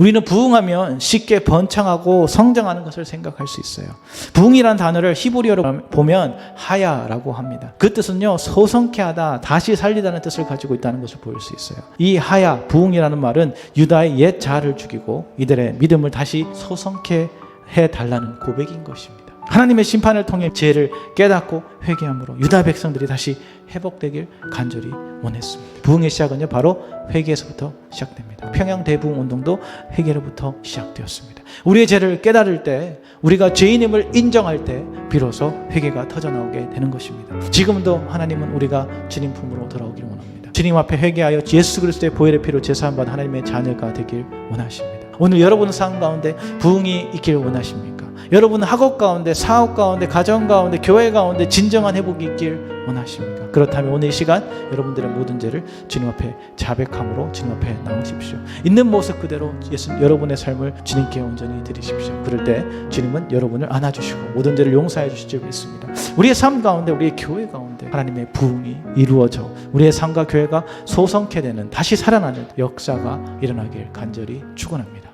우리는 부흥하면 쉽게 번창하고 성장하는 것을 생각할 수 있어요. 부흥이라는 단어를 히브리어로 보면 하야라고 합니다. 그 뜻은요, 소성케 하다, 다시 살리다는 뜻을 가지고 있다는 것을 보일 수 있어요. 이 하야, 부흥이라는 말은 유다의 옛 자아를 죽이고 이들의 믿음을 다시 소성케 해 달라는 고백인 것입니다. 하나님의 심판을 통해 죄를 깨닫고 회개함으로 유다 백성들이 다시 회복되길 간절히 원했습니다. 부흥의 시작은요 바로 회개에서부터 시작됩니다. 평양 대부흥 운동도 회개로부터 시작되었습니다. 우리의 죄를 깨달을 때 우리가 죄인임을 인정할 때 비로소 회개가 터져 나오게 되는 것입니다. 지금도 하나님은 우리가 주님 품으로 돌아오길 원합니다. 주님 앞에 회개하여 예수 그리스도의 보혈의 피로 제사함 받은 하나님의 자녀가 되길 원하십니다. 오늘 여러분의 삶 가운데 부흥이 있길 원하십니까? 여러분 학업 가운데 사업 가운데 가정 가운데 교회 가운데 진정한 회복이 있길 원하십니까? 그렇다면 오늘 이 시간 여러분들의 모든 죄를 주님 앞에 자백함으로 주님 앞에 나오십시오. 있는 모습 그대로 예수 여러분의 삶을 주님께 온전히 드리십시오. 그럴 때 주님은 여러분을 안아주시고 모든 죄를 용서해 주실 줄 믿습니다. 우리의 삶 가운데 우리의 교회 가운데 하나님의 부흥이 이루어져 우리의 삶과 교회가 소성케 되는 다시 살아나는 역사가 일어나길 간절히 축원합니다.